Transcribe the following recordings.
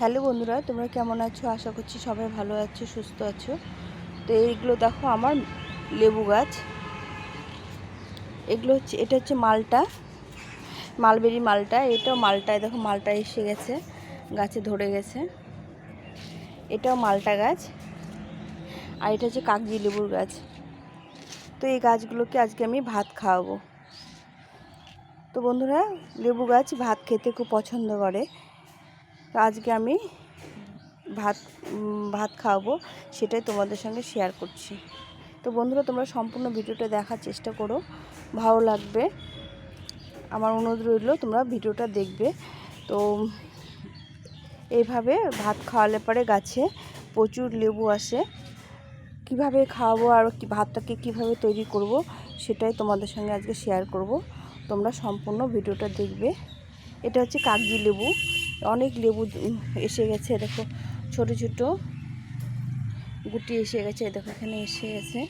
Hello বন্ধুরা, তোমরা কেমন আছো? আশা করছি সবাই ভালো আছো, সুস্থ আছো। তো এইগুলো দেখো আমার লেবু গাছ। এগুলো হচ্ছে, এটা হচ্ছে মালটা, মালবেরি মালটা। এটাও মালটায়, দেখো মালটা এসে গেছে, গাছে ধরে গেছে। এটাও মালটা গাছ। আর এটা হচ্ছে কাগজি লেবুর গাছ। তো এই গাছগুলোকে আজকে আমি ভাত খাওয়াবো। তো বন্ধুরা, লেবু গাছ ভাত খেতে খুব পছন্দ করে। তো আজকে আমি ভাত ভাত খাওয়াবো, সেটাই তোমাদের সঙ্গে শেয়ার করছি। তো বন্ধুরা, তোমরা সম্পূর্ণ ভিডিওটা দেখার চেষ্টা করো, ভালো লাগবে। আমার অনুরোধ রইল, তোমরা ভিডিওটা দেখবে। তো এইভাবে ভাত খাওয়ালে পরে গাছে প্রচুর লেবু আসে। কীভাবে খাওয়াবো আর কি, ভাতটাকে কীভাবে তৈরি করব, সেটাই তোমাদের সঙ্গে আজকে শেয়ার করব। তোমরা সম্পূর্ণ ভিডিওটা দেখবে। এটা হচ্ছে কাগজি লেবু। অনেক লেবু এসে গেছে, দেখো, ছোট ছোট গুটি এসে গেছে, দেখো, এখানে এসে গেছে।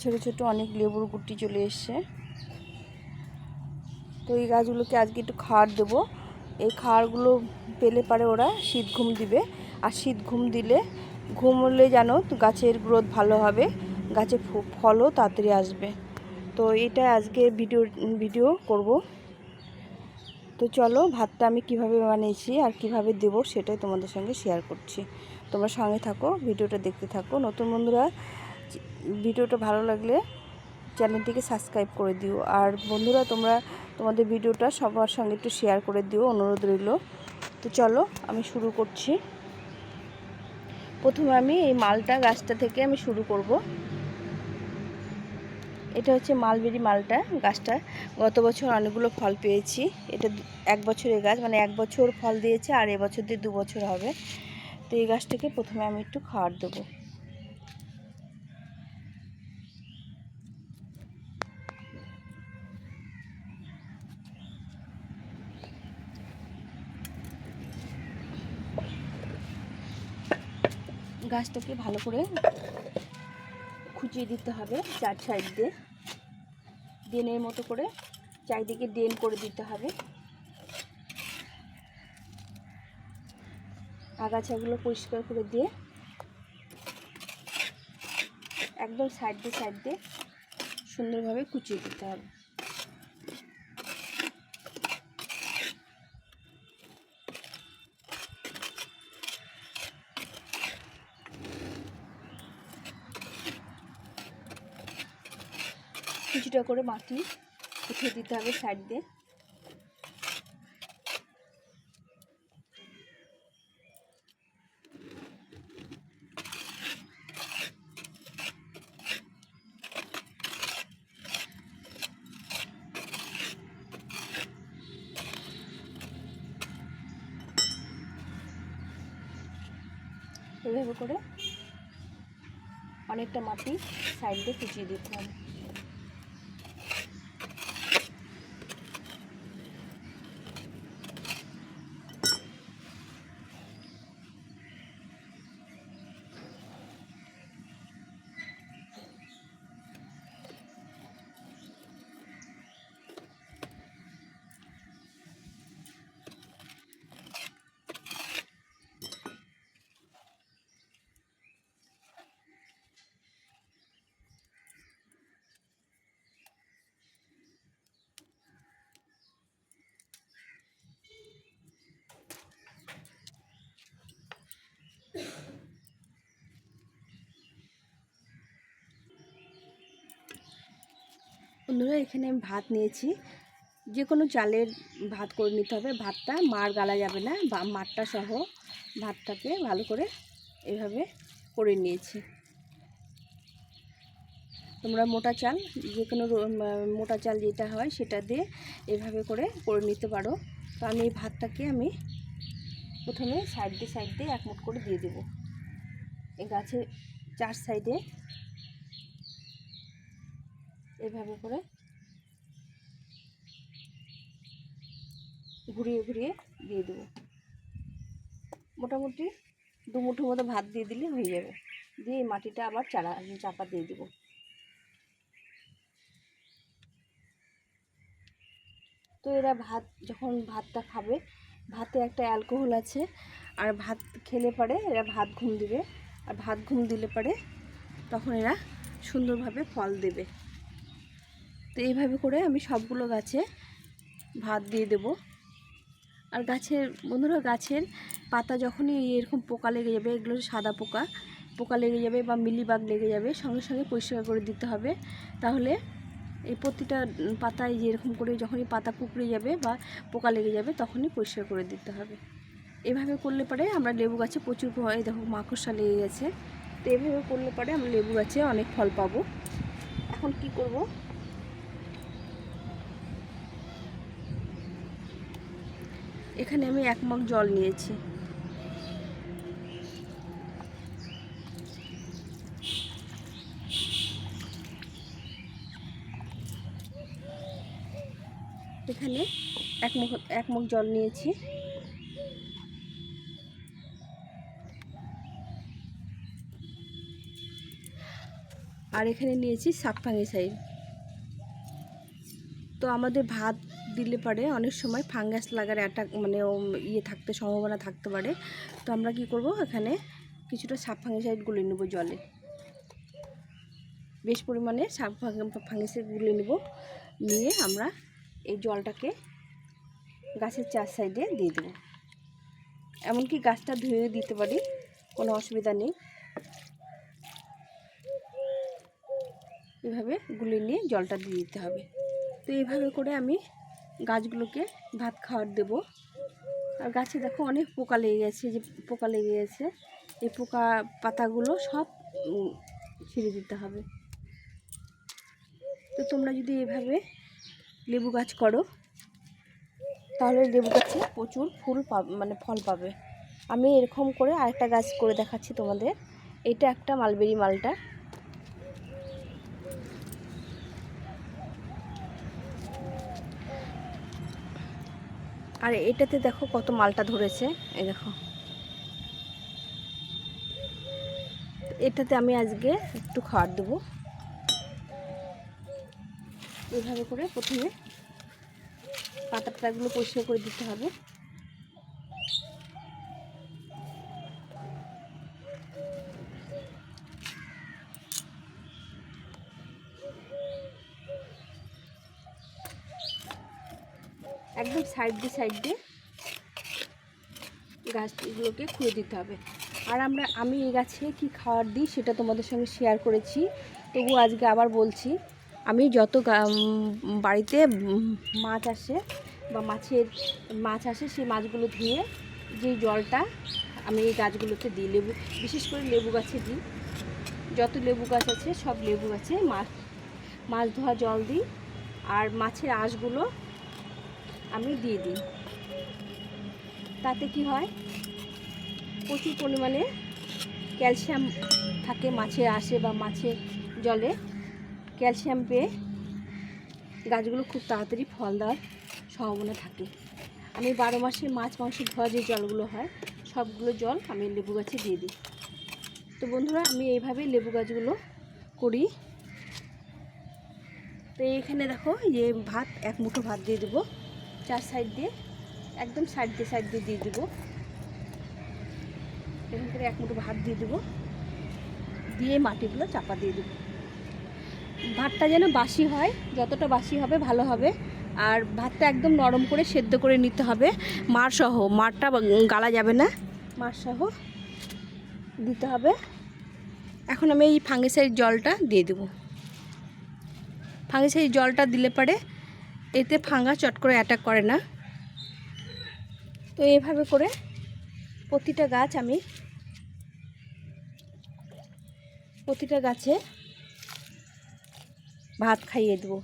ছোট ছোট অনেক লেবুর গুটি চলে এসছে। তো এই গাছগুলোকে আজকে একটু খাওয়ার দেবো। এই খাওয়ারগুলো পেলে পারে ওরা শীত ঘুম দিবে। আর শীত ঘুম দিলে, ঘুম হলে যেন তো গাছের গ্রোথ ভালো হবে, গাছে ফলও তাড়াতাড়ি আসবে। তো এটা আজকে ভিডিও ভিডিও করব। তো চলো, ভাতটা আমি কীভাবে বানিয়েছি আর কীভাবে দেব সেটাই তোমাদের সঙ্গে শেয়ার করছি। তোমরা সঙ্গে থাকো, ভিডিওটা দেখতে থাকো। নতুন বন্ধুরা ভিডিওটা ভালো লাগলে চ্যানেলটিকে সাবস্ক্রাইব করে দিও। আর বন্ধুরা, তোমরা তোমাদের ভিডিওটা সবার সঙ্গে একটু শেয়ার করে দিও, অনুরোধ রইল। তো চলো, আমি শুরু করছি। প্রথমে আমি এই মালটা গাছটা থেকে আমি শুরু করব। এটা হচ্ছে মালবেরি মালটা গাছটা। গত বছর অনেকগুলো ফল পেয়েছি। এটা এক বছরের গাছ মানে এক বছর ফল দিয়েছে আর এবছর দিয়ে দু বছর হবে। তো এই গাছটাকে প্রথমে আমি একটু খাওয়ার দেবো। গাছটাকে ভালো করে খুঁচিয়ে দিতে হবে চার সাইড দিয়ে। ড্রেনের মতো করে চারিদিকে ড্রেন করে দিতে হবে। আগাছাগুলো পরিষ্কার করে দিয়ে একদম সাইড দিয়ে সাইড দিয়ে সুন্দরভাবে কুচিয়ে দিতে হবে। কিছুটা করে মাটি উঠিয়ে দিতে হবে সাইড দিয়ে। এভাবে করে অনেকটা মাটি সাইড দিয়ে কুচিয়ে দিতে হবে। বন্ধুরা, এখানে আমি ভাত নিয়েছি। যে কোনো চালের ভাত করে নিতে হবে। ভাতটা মার গালা যাবে না, বা মারটা সহ ভাতটাকে ভালো করে এভাবে করে নিয়েছি। তোমরা মোটা চাল যে কোনো মোটা চাল যেটা হয় সেটা দিয়ে এভাবে করে করে নিতে পারো। তো আমি এই ভাতটাকে আমি প্রথমে সাইড দিয়ে সাইড দিয়ে এক মুঠ করে দিয়ে দেবো। এই গাছের চার সাইডে এভাবে করে ঘুরিয়ে ঘুরিয়ে দিয়ে দেবো। মোটামুটি দু মুঠো মতো ভাত দিয়ে দিলে হয়ে যাবে। দিয়ে এই মাটিটা আবার চারা চাপা দিয়ে দেবো। তো এরা ভাত যখন ভাতটা খাবে, ভাতে একটা অ্যালকোহল আছে, আর ভাত খেলে পরে এরা ভাত ঘুম দিবে। আর ভাত ঘুম দিলে পরে তখন এরা সুন্দরভাবে ফল দেবে। তো এইভাবে করে আমি সবগুলো গাছে ভাত দিয়ে দেব। আর গাছের, বন্ধুরা গাছের পাতা যখনই এরকম পোকা লেগে যাবে, এগুলো সাদা পোকা পোকা লেগে যাবে বা মিলিবাগ লেগে যাবে, সঙ্গে সঙ্গে পরিষ্কার করে দিতে হবে। তাহলে এই প্রতিটা পাতায় যেরকম করে যখনই পাতা কুকড়ে যাবে বা পোকা লেগে যাবে, তখনই পরিষ্কার করে দিতে হবে। এভাবে করলে পরে আমরা লেবু গাছে প্রচুর এই দেখো মাকড়সা লেগে গেছে। তো এভাবে করলে পরে আমরা লেবু গাছে অনেক ফল পাবো। এখন কি করব? এখানে আমি এক মগ জল নিয়েছি। এখানে এক মুখ এক মুখ জল নিয়েছি। আর এখানে নিয়েছি সাইড। তো আমাদের ভাত দিলে পারে। অনেক সময় ফাঙ্গাস লাগার অ্যাটাক মানে ইয়ে থাকতে, সম্ভাবনা থাকতে পারে। তো আমরা কি করব? এখানে কিছুটা সাপ ফাঙ্গিসাইড গুলে নেব জলে। বেশ পরিমাণে সাপ ফাঙ্গিসাইড গুলে নেব। নিয়ে আমরা এই জলটাকে গাছের চার সাইডে দিয়ে দেবো। এমনকি গাছটা ধুয়ে দিতে পারি, কোনো অসুবিধা নেই। এভাবে গুলে নিয়ে জলটা দিয়ে দিতে হবে। তো এইভাবে করে আমি গাছগুলোকে ভাত খাওয়ার দেবো। আর গাছে দেখো অনেক পোকা লেগে গেছে যে পোকা লেগে গেছে, এই পোকা পাতাগুলো সব ছিঁড়ে দিতে হবে। তো তোমরা যদি এভাবে লেবু গাছ করো, তাহলে লেবু গাছে প্রচুর ফুল মানে ফল পাবে। আমি এরকম করে আরেকটা গাছ করে দেখাচ্ছি তোমাদের। এটা একটা মালবেরি মালটা। আর এটাতে দেখো কত মালটা ধরেছে। এই দেখো। এটাতে আমি আজকে একটু খাওয়ার দেবো। এভাবে করে প্রথমে পাতা পাতাগুলো পরিষ্কার করে দিতে হবে। একদম সাইড দিয়ে সাইড দিয়ে গাছগুলোকে খুঁড়ে দিতে হবে। আর আমরা, আমি এই গাছে কি খাবার দিই সেটা তোমাদের সঙ্গে শেয়ার করেছি। তবু আজকে আবার বলছি, আমি যত বাড়িতে মাছ আসে বা মাছের, মাছ আসে সেই মাছগুলো ধুয়ে যে জলটা আমি এই গাছগুলোতে দিই, লেবু, বিশেষ করে লেবু গাছে দিই। যত লেবু গাছ আছে সব লেবু গাছে মাছ মাছ ধোয়া জল দিই। আর মাছের আঁশগুলো আমি দিয়ে দিই। তাতে কি হয়? প্রচুর পরিমাণে ক্যালসিয়াম থাকে মাছে আসে বা মাছে জলে। ক্যালসিয়াম পেয়ে গাছগুলো খুব তাড়াতাড়ি ফল দেওয়ার সম্ভাবনা থাকে। আমি বারো মাসে মাছ, মাংস ধোয়া যে জলগুলো হয়, সবগুলো জল আমি লেবু গাছে দিয়ে দিই। তো বন্ধুরা, আমি এইভাবেই লেবু গাছগুলো করি। তো এইখানে দেখো যে ভাত, এক মুঠো ভাত দিয়ে দেবো। চার সাইড দিয়ে, একদম সাইড দিয়ে সাইড দিয়ে দিয়ে দেবো। এখান থেকে এক মুঠো ভাত দিয়ে দেবো। দিয়ে মাটিগুলো চাপা দিয়ে দেবো। ভাতটা যেন বাসি হয়, যতটা বাসি হবে ভালো হবে। আর ভাতটা একদম নরম করে সেদ্ধ করে নিতে হবে। মার সহ, মারটা গালা যাবে না। মার সহ দিতে হবে। এখন আমি এই ফাঙ্গিসাইড জলটা দিয়ে দেবো। ফাঙ্গিসাইড জলটা দিলে পরে এতে ফাঙ্গা চট করে অ্যাটাক করে না। তো এইভাবে করে প্রতিটা গাছ আমি প্রতিটা গাছে ভাত খাইয়ে দেবো।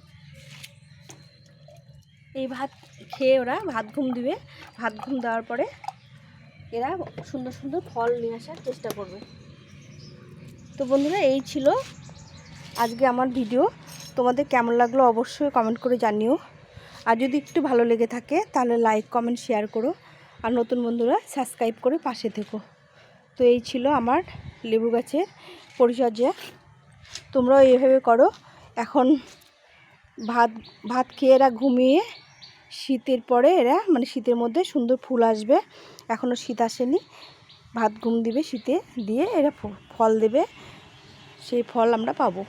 এই ভাত খেয়ে ওরা ভাত ঘুম দিবে। ভাত ঘুম দেওয়ার পরে এরা সুন্দর সুন্দর ফল নিয়ে আসার চেষ্টা করবে। তো বন্ধুরা, এই ছিল আজকে আমার ভিডিও তোমাদের কেমন লাগল অবশ্যই কমেন্ট করে জানিও। আর যদি একটু ভালো লেগে থাকে, তাহলে লাইক কমেন্ট শেয়ার করো। আর নতুন বন্ধুরা সাবস্ক্রাইব করে পাশে থেকো। তো এই ছিল আমার লেবু গাছের পরিচর্যা। তোমরাও এইভাবে করো। এখন ভাত ভাত খেয়ে এরা ঘুমিয়ে শীতের পরে এরা মানে শীতের মধ্যে সুন্দর ফুল আসবে। এখনও শীত আসেনি। ভাত ঘুম দিবে শীতে, দিয়ে এরা ফল দেবে। সেই ফল আমরা পাবো।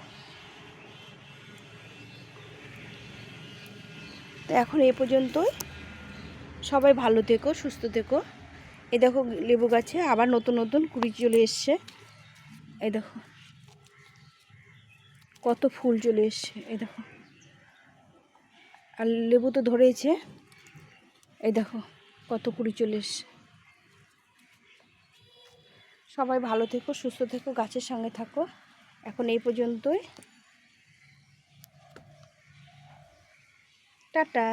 তো এখন এ পর্যন্তই। সবাই ভালো থেকো, সুস্থ থেকো। এই দেখো লেবু গাছে আবার নতুন নতুন কুড়ি চলে এসছে। এই দেখো। কত ফুল চলে এসছে, এই দেখো। আর লেবু তো ধরেছে এই দেখো, কত কুড়ি চলে এসছে। সবাই ভালো থেকো, সুস্থ থেকো, গাছের সঙ্গে থাকো। এখন এই পর্যন্তই। টাটা।